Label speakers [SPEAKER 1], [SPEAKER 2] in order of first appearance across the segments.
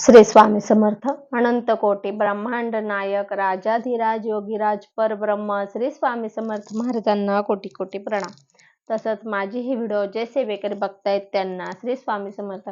[SPEAKER 1] श्री स्वामी समर्थ. अनंत कोटी ब्रह्मांड नायक राजाधिराज योगीराज परब्रह्म श्री स्वामी समर्थ महाराजांना कोटी कोटी प्रणाम. तसंच माझी ही व्हिडिओ जे सेवेकरी बघतायत त्यांना श्री स्वामी समर्थ.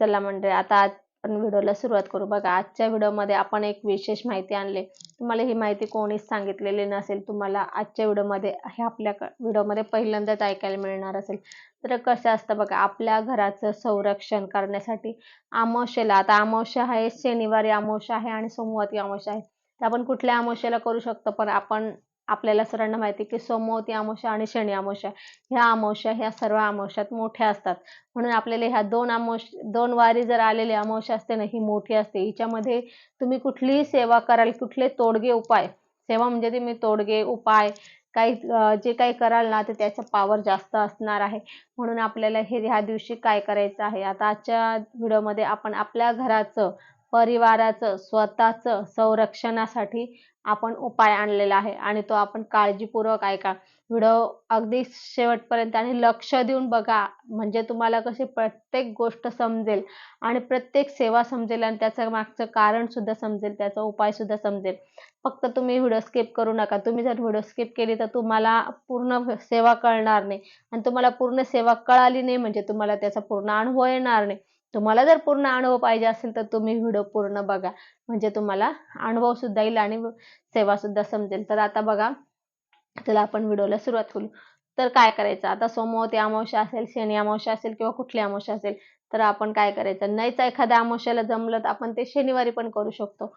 [SPEAKER 1] चला म्हणजे आता आपण व्हिडिओला सुरुवात करू. बघा आजच्या व्हिडिओमध्ये आपण एक विशेष माहिती आणली. तुम्हाला ही माहिती कोणीच सांगितलेली नसेल. तुम्हाला आजच्या व्हिडिओमध्ये हे आपल्या व्हिडिओमध्ये पहिल्यांदाच ऐकायला मिळणार असेल. तर कसं असतं बघा आपल्या घराचं संरक्षण करण्यासाठी अमावश्येला आता अमावस्या आहे शनिवारी अमावस्या आहे आणि सोमवारी अमावस्या आहे. तर आपण कुठल्या अमावस्येला करू शकतो? पण आपण आपल्याला सर्वांना माहिती आहे की सोमवती अमावस्या आणि शनी अमावस्या ह्या अमावस्या ह्या सर्व अमावश्यात मोठ्या असतात. म्हणून आपल्याला ह्या दोन अमावश दोन वारी जर आलेली अमावस्या असते ना ही मोठी असते. हिच्यामध्ये तुम्ही कुठलीही सेवा कराल कुठले तोडगे उपाय सेवा म्हणजे तुम्ही तोडगे उपाय काही जे काही कराल ना तर त्याचा पावर जास्त असणार आहे. म्हणून आपल्याला हे ह्या दिवशी काय करायचं आहे? आता आजच्या व्हिडिओमध्ये आपण आपल्या घराचं परिवाराचं स्वतःचं संरक्षणासाठी आपण उपाय आणलेला आहे आणि तो आपण काळजीपूर्वक ऐका. व्हिडिओ अगदी शेवटपर्यंत आणि लक्ष देऊन बघा म्हणजे तुम्हाला कशी प्रत्येक गोष्ट समजेल आणि प्रत्येक सेवा समजेल आणि त्याचं मागचं कारण सुद्धा समजेल त्याचा उपाय सुद्धा समजेल. फक्त तुम्ही व्हिडिओ स्किप करू नका. तुम्ही जर व्हिडिओ स्किप केली तर तुम्हाला पूर्ण सेवा कळणार नाही आणि तुम्हाला पूर्ण सेवा कळाली नाही म्हणजे तुम्हाला त्याचा पूर्ण अनुभव येणार नाही. तुम्हाला जर पूर्ण अनुभव पाहिजे असेल तर तुम्ही व्हिडिओ पूर्ण बघा. म्हणजे तुम्हाला अनुभव सुद्धा येईल आणि सेवा सुद्धा समजेल. तर आता बघा चला आपण व्हिडिओला सुरुवात करू. तर काय करायचं? आता सोमवती अमावस्या असेल शनी अमावस्या असेल किंवा कुठली अमावस्या असेल तर आपण काय करायचं? नाहीच एखाद्या अमावस्याला जमलं तर आपण ते शनिवारी पण करू शकतो.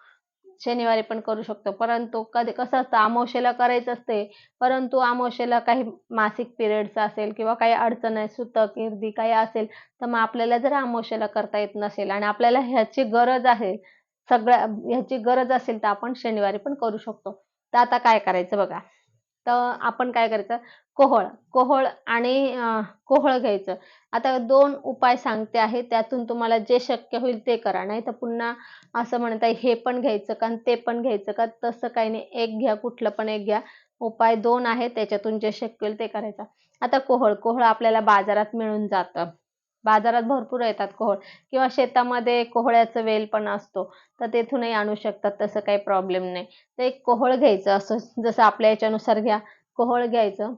[SPEAKER 1] शनिवारी पण करू शकतो. परंतु कधी कसं असतं अमावस्येला करायचं असते. परंतु अमावस्येला काही मासिक पिरियडचं असेल किंवा काही अडचण आहे सुतक इर्दी काही असेल तर मग आपल्याला जर अमावस्येला करता येत नसेल आणि आपल्याला ह्याची गरज आहे सगळ्या ह्याची गरज असेल तर आपण शनिवारी पण करू शकतो. तर आता काय करायचं बघा. तर आपण काय करायचं? कोहळ कोहळ आणि कोहळ घ्यायचं. आता दोन उपाय सांगते आहे त्यातून तुम्हाला जे शक्य होईल ते करा. नाही तर पुन्हा असं म्हणत आहे हे पण घ्यायचं का आणि ते पण घ्यायचं का? तसं काही नाही एक घ्या कुठलं पण एक घ्या. उपाय दोन आहे त्याच्यातून जे शक्य होईल ते करायचं. आता कोहळ कोहळ आपल्याला बाजारात मिळून जातं. बाजारात भरपूर येतात कोहळ. किंवा शेतामध्ये कोहळ्याचं वेल पण असतो तर तेथूनही आणू शकतात तसं काही प्रॉब्लेम नाही. तर एक कोहळ घ्यायचं असं जसं आपल्या याच्यानुसार घ्या. कोहळ घ्यायचं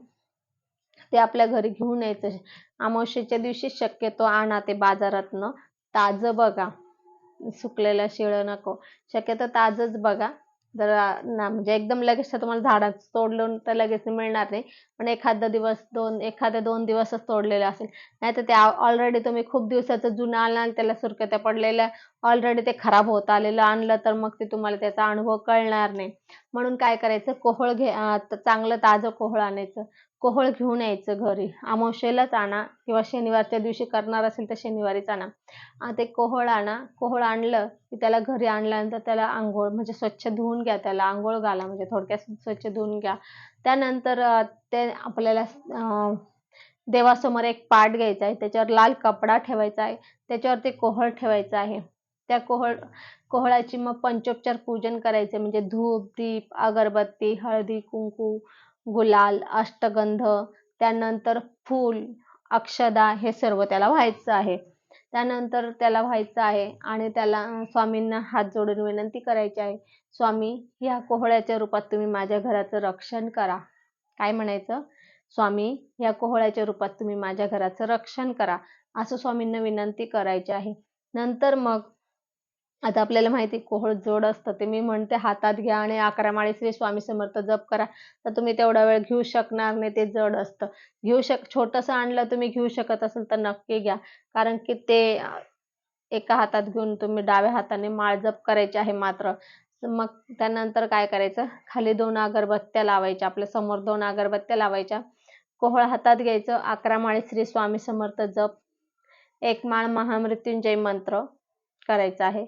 [SPEAKER 1] ते आपल्या घरी घेऊन यायचं. अमावशेच्या दिवशी शक्यतो आणा ते बाजारातनं. ताजं बघा. सुकलेलं शिळं नको. शक्यतो ताजंच बघा. जर ना म्हणजे एकदम लगेच तुम्हाला झाडाच तोडलं तर लगेच मिळणार नाही. पण एखादा दिवस दोन एखाद्या दोन दिवसच तोडलेलं असेल. नाही तर ते ऑलरेडी तुम्ही खूप दिवसाचं जुनं आणलं त्याला सुरकत्या पडलेल्या ऑलरेडी ते खराब होत आलेलं आणलं तर मग ते तुम्हाला त्याचा अनुभव कळणार नाही. म्हणून काय करायचं? कोहळ घे चांगलं ताजं कोहळ आणायचं. कोहळ घेऊन यायचं घरी. अमावशेलाच आणा किंवा शनिवारच्या दिवशी करणार असेल तर शनिवारीच आणा. ते कोहळ आणा. कोहळ आणलं की त्याला घरी आणल्यानंतर त्याला आंघोळ म्हणजे स्वच्छ धुवून घ्या त्याला. आंघोळ घाला म्हणजे थोडक्यात स्वच्छ धुवून घ्या. त्यानंतर ते आपल्याला देवासमोर एक पाट घ्यायचा आहे. त्याच्यावर लाल कपडा ठेवायचा आहे. त्याच्यावर ते कोहळ ठेवायचं आहे. त्या कोहळ कोहळाची मग पंचोपचार पूजन करायचे. म्हणजे धूप दीप अगरबत्ती हळदी कुंकू गुलाल अष्टगंध त्यानंतर फूल अक्षदा हे सर्व त्याला व्हायचं आहे. त्यानंतर त्याला व्हायचं आहे आणि त्याला स्वामींना हात जोडून विनंती करायची आहे स्वामी ह्या कोहळ्याच्या रूपात तुम्ही माझ्या घराचं रक्षण करा. काय म्हणायचं? स्वामी या कोहळ्याच्या रूपात तुम्ही माझ्या घराचं रक्षण करा. असं स्वामींना विनंती करायची आहे. नंतर मग आता आपल्याला माहिती आहे, कोहळ जोड असतं. ते मी म्हणते हातात घ्या आणि अकरा माळी श्री स्वामी समर्थ जप करा. तर तुम्ही तेवढा वेळ घेऊ शकणार नाही ते जड असतं. घेऊ शक छोटंसं आणलं तुम्ही घेऊ शकत असेल तर नक्की घ्या. कारण की ते एका हातात घेऊन तुम्ही डाव्या हाताने माळ जप करायची आहे मात्र. मग त्यानंतर काय करायचं? खाली दोन अगरबत्त्या लावायच्या आपल्यासमोर दोन अगरबत्त्या लावायच्या. कोहळ हातात घ्यायचं अकरा माळी श्री स्वामी समर्थ जप. एक माळ महामृत्युंजय मंत्र करायचा आहे.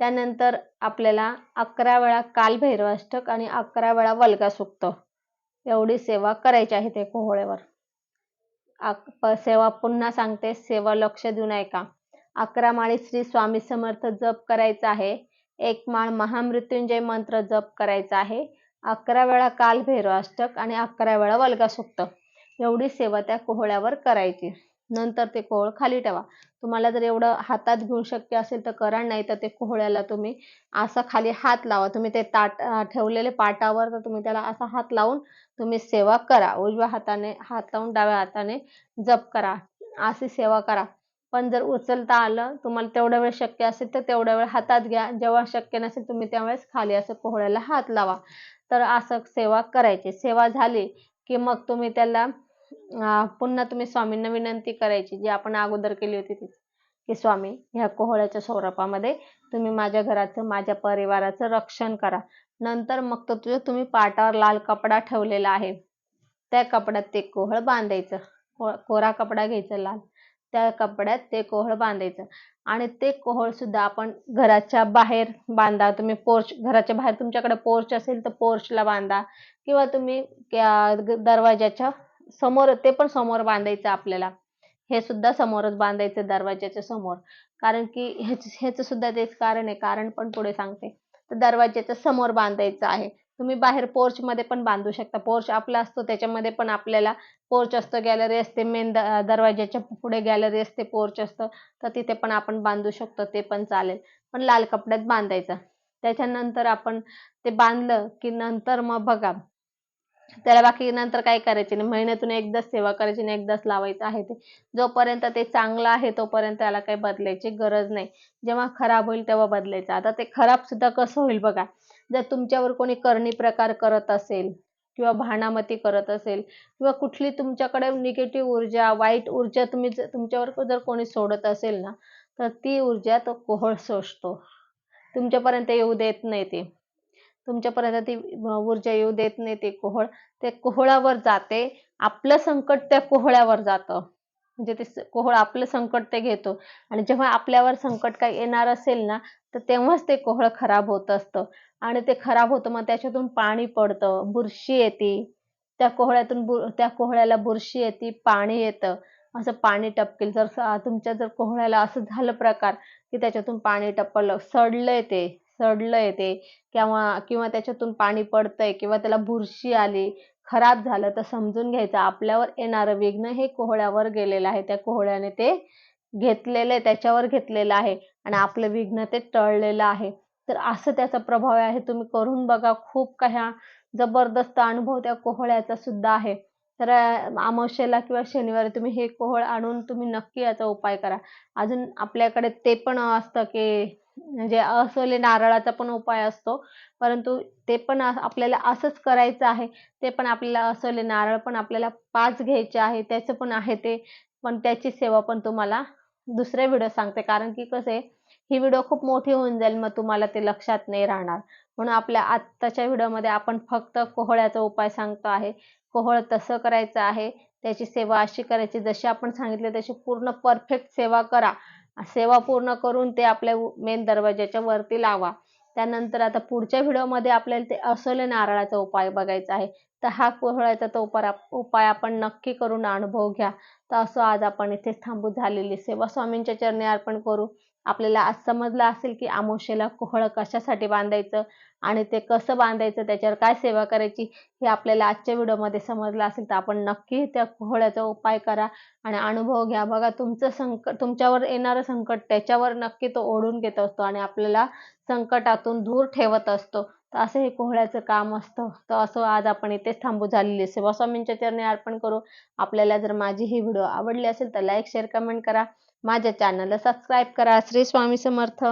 [SPEAKER 1] त्यानंतर आपल्याला अकरा वेळा कालभैरवाष्टक आणि अकरा वेळा वल्गा सुक्त. एवढी सेवा करायची आहे ते कोहळ्यावर. सेवा पुन्हा सांगते सेवा लक्ष देऊन ऐका. अकरा माळी श्री स्वामी समर्थ जप करायचा आहे. एक माळ महामृत्युंजय मंत्र जप करायचा आहे. अकरा वेळा कालभैरवाष्टक आणि अकरा वेळा वल्गा सुक्त. एवढी सेवा त्या कोहळ्यावर करायची. नंतर ते कोहळ खाली ठेवा. तुम्हाला जर एवढं हातात घेऊन शक्य असेल तर करा नाही तर ते कोहळ्याला तुम्ही असा खाली हात लावा. तुम्ही ते ताट ठेवलेले पाटावर तर तुम्ही त्याला असा हात लावून तुम्ही सेवा करा. उजव्या हाताने हात लावून डाव्या हाताने जप करा. अशी सेवा करा. पण जर उचलता आलं तुम्हाला तेवढा वेळ शक्य असेल तर तेवढा वेळ हातात घ्या. जेव्हा शक्य नसेल तुम्ही त्यावेळेस खाली असं कोहळ्याला हात लावा. तर असं सेवा करायची. सेवा झाली की मग तुम्ही त्याला अं, पुन्हा तुम्ही स्वामींना विनंती करायची जी आपण अगोदर केली होती ती की स्वामी ह्या कोहळ्याच्या स्वरूपामध्ये तुम्ही माझ्या घराचं माझ्या परिवाराचं रक्षण करा. नंतर मग तो तुझ्या तुम्ही पाटावर लाल कपडा ठेवलेला आहे. त्या कपड्यात ते कोहळ बांधायचं. को- कोरा कपडा घ्यायचा लाल. त्या कपड्यात ते कोहळ बांधायचं. आणि ते कोहळ सुद्धा आपण घराच्या बाहेर बांधा. तुम्ही पोर्च घराच्या बाहेर तुमच्याकडे पोर्च असेल तर पोर्चला बांधा. किंवा तुम्ही दरवाज्याच्या दरवाजाच्या समोर ते पण समोर बांधायचं आपल्याला. हे सुद्धा समोरच बांधायचं दरवाज्याच्या समोर. कारण की ह्याच ह्याचं सुद्धा तेच कारण आहे. कारण पण पुढे सांगते. तर दरवाज्याच्या समोर बांधायचं आहे. तुम्ही बाहेर पोर्च मध्ये पण बांधू शकता. पोर्च आपला असतो त्याच्यामध्ये पण आपल्याला पोर्च असतो गॅलरी असते. मेन दरवाज्याच्या पुढे गॅलरी असते पोर्च असतं. तर तिथे पण आपण बांधू शकतो ते पण चालेल. पण लाल कपड्यात बांधायचं. त्याच्यानंतर आपण ते बांधलं की नंतर मग बघा त्याला बाकी नंतर काय करायचे? नाही महिन्यातून एकदाच सेवा करायची आणि एकदाच लावायचं आहे ते. जोपर्यंत ते चांगलं आहे तोपर्यंत त्याला काही बदलायची गरज नाही. जेव्हा खराब होईल तेव्हा बदलायचं. आता ते खराब सुद्धा कसं होईल बघा? जर तुमच्यावर कोणी करणी प्रकार करत असेल किंवा भाणामती करत असेल किंवा कुठली तुमच्याकडे निगेटिव्ह ऊर्जा वाईट ऊर्जा तुम्ही जर- तुमच्यावर जर कोणी सोडत असेल ना तर ती ऊर्जा तो कोहळ सोसतो तुमच्यापर्यंत येऊ देत नाही ते. तुमच्यापर्यंत ती ऊर्जा येऊ देत नाही ते कोहळ. ते कोहळावर जाते. आपलं संकट त्या कोहळ्यावर जातं. म्हणजे ते कोहळ आपलं संकट ते घेतो. आणि जेव्हा आपल्यावर संकट काही येणार असेल ना तर तेव्हाच ते कोहळ खराब होत असतं. आणि ते खराब होतं मग त्याच्यातून पाणी पडतं. बुरशी येते. त्या कोहळ्यातून बुर त्या कोहळ्याला बुरशी येते पाणी येतं. असं पाणी टपकेल. जर तुमच्या जर कोहळ्याला असं झालं प्रकार की त्याच्यातून पाणी टपकलं सडलंय ते. सडलंय ते. किंवा किंवा त्याच्यातून पाणी पडतंय किंवा त्याला बुरशी आली खराब झालं तर समजून घ्यायचं. आपल्यावर येणारं विघ्न हे कोहळ्यावर गेलेलं आहे. त्या कोहळ्याने ते घेतलेलं आहे त्याच्यावर घेतलेलं आहे. आणि आपलं विघ्न ते टळलेलं आहे. तर असं त्याचा प्रभाव आहे. तुम्ही करून बघा. खूप काही जबरदस्त अनुभव त्या कोहळ्याचा सुद्धा आहे. तर अमावश्येला किंवा शनिवारी तुम्ही हे कोहळ आणून तुम्ही नक्की याचा उपाय करा. अजून आपल्याकडे ते पण असतं की म्हणजे असले नारळाचा पण उपाय असतो. परंतु ते पण आपल्याला असंच करायचं आहे. ते पण आपल्याला असले नारळ पण आपल्याला पाच घ्यायचे आहे त्याचं पण आहे ते. पण त्याची सेवा पण तुम्हाला दुसरे व्हिडिओ सांगते. कारण की कसे ही व्हिडिओ खूप मोठी होऊन जाईल मग तुम्हाला ते लक्षात नाही राहणार. म्हणून आपल्या आत्ताच्या व्हिडिओमध्ये आपण फक्त कोहळ्याचा उपाय सांगतो आहे. कोहळ तसं करायचं आहे. त्याची सेवा अशी करायची. जशी आपण सांगितले तशी पूर्ण परफेक्ट सेवा करा. सेवा पूर्ण करून ते आपल्या मेन दरवाजाच्या वरती लावा. त्यानंतर आता पुढच्या व्हिडिओमध्ये आपल्याला ते असले नारळाचा उपाय बघायचा आहे. तर हा कोहळ्याचा तो उपाय उपाय आपण नक्की करून अनुभव घ्या. तर असं आज आपण इथे थांबू झालेली सेवा स्वामींच्या चरणी अर्पण करू. आपल्याला आज समजलं असेल की आमोशेला कोहळ कशासाठी बांधायचं आणि ते कसं बांधायचं त्याच्यावर काय सेवा करायची हे आपल्याला आजच्या व्हिडिओमध्ये समजलं असेल तर आपण नक्की त्या कोहळ्याचा उपाय करा आणि अनुभव घ्या. बघा तुमचं संकट तुमच्यावर येणारं संकट त्याच्यावर नक्की तो ओढून घेत असतो आणि आपल्याला संकटातून दूर ठेवत असतो. तर असं हे कोहळ्याचं काम असतं. तर असं आज आपण इथेच थांबू झालेली सेवा स्वामींच्या चरणी अर्पण करू. आपल्याला जर माझी ही व्हिडिओ आवडली असेल तर लाईक शेअर कमेंट करा. माझ्या चॅनलला सबस्क्राईब करा. श्री स्वामी समर्थ.